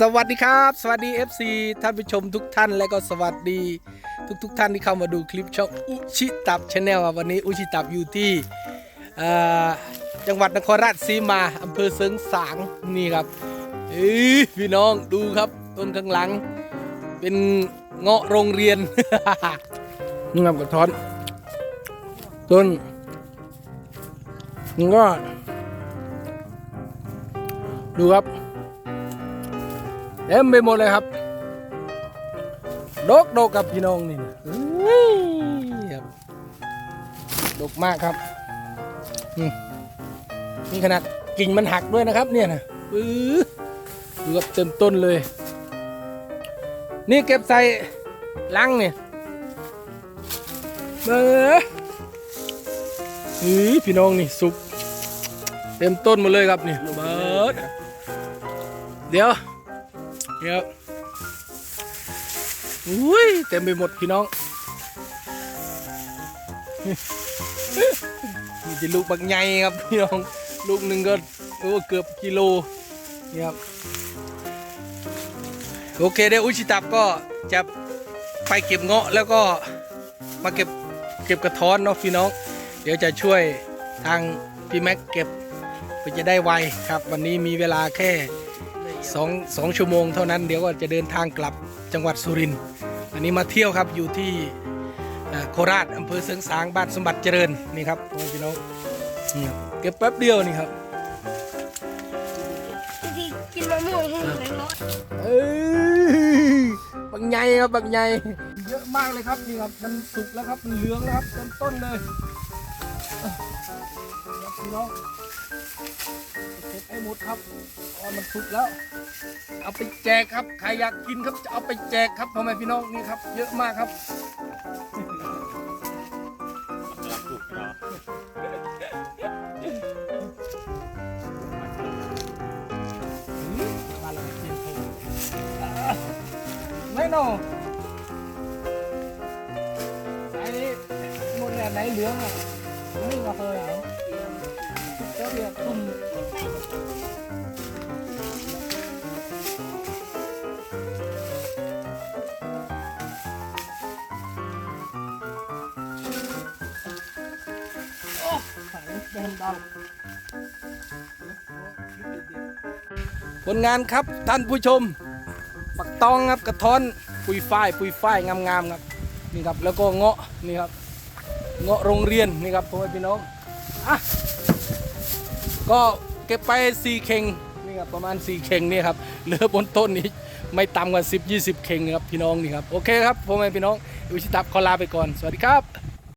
สวัสดีครับ สวัสดี FC ท่านผู้ชมทุกท่านและก็สวัสดีทุกทุกๆท่านที่เข้ามาดูคลิปช่องอุชิตับชาแนลวันนี้อุชิตับอยู่ที่จังหวัดนครราชสีมาอำเภอเสริงสางนี่ครับพี่น้องดูครับต้นข้างหลัง เป็นเงาะโรงเรียนนี่ครับกระท้อนต้นนี่ก็ดูครับ เต็มไปหมดเลยครับดกดกกับพี่น้องนี่นะอุ้ยครับดกมากครับนี่นี่ขนาดกิ่งมันหักด้วยนะครับ เนี่ยนะปื้อดูครับเต็มต้นเลย นี่เก็บใส่ลังเนี่ยเออนี่พี่น้องนี่สุกเต็มต้นหมดเลยครับนี่เบิดเดี๋ยว เดี๋ยวอุ้ยเต็มไปหมดพี่น้องนี่จะลูกบักใหญ่ครับพี่น้อง ลูกหนึ่งก็เกือบกิโลนี่ครับโอเคเดี๋ยวอุชิตับก็จะไปเก็บเงาะแล้วก็มาเก็บเก็บกระท้อนเนาะพี่น้อง เดี๋ยวจะช่วยทางพี่แม็กเก็บเพื่อจะได้ไวครับ วันนี้มีเวลาแค่ สองสองชั่วโมงเท่านั้นเดี๋ยวก็จะเดินทางกลับจังหวัดสุรินทร์อันนี้มาเที่ยวครับอยู่ที่เอ่อโคราชอำเภอเสริงสางบ้านสมบัติเจริญนี่ครับพ่อแม่พี่น้องนี่ครับเก็บแป๊บเดียวนี่ครับที่กินมะม่วงให้หน่อยเนาะเอ้ยบางใหญ่ครับบางใหญ่เยอะมากเลยครับนี่ครับมันสุกแล้วครับมันเหลืองแล้วครับเต็มต้นเลยอะครับพี่น้องเก็บใหมดครับเพราะมันสุกแล้ว เอาไปแจกครับ ใครอยากกินครับจะเอาไปแจกครับพ่อแม่พี่น้องนี่ครับ เยอะมากครับบ้านเราเทียนโทไม่โนไหนหมดแล้วไหนเหลืองอะนี่ก็เคยเหรอเจ้าเรียกตุ่ม ฝันแดงผลงานครับท่านผู้ชม ปักตองครับกระท้อนปุยฝ้ายปุยฝ้ายงามๆครับนี่ครับแล้วก็เงาะนี่ครับเงาะโรงเรียนนี่ครับพ่อแม่พี่น้องอะก็เก็บไป4เข่งนี่ครับประมาณ4เข่งนี่ครับเหลือบนต้นนี้ไม่ต่ำกว่า 10 20 เข่งครับพี่น้องนี่ครับโอเคครับพ่อแม่พี่น้องอุชิตับขอลาไปก่อนสวัสดีครับ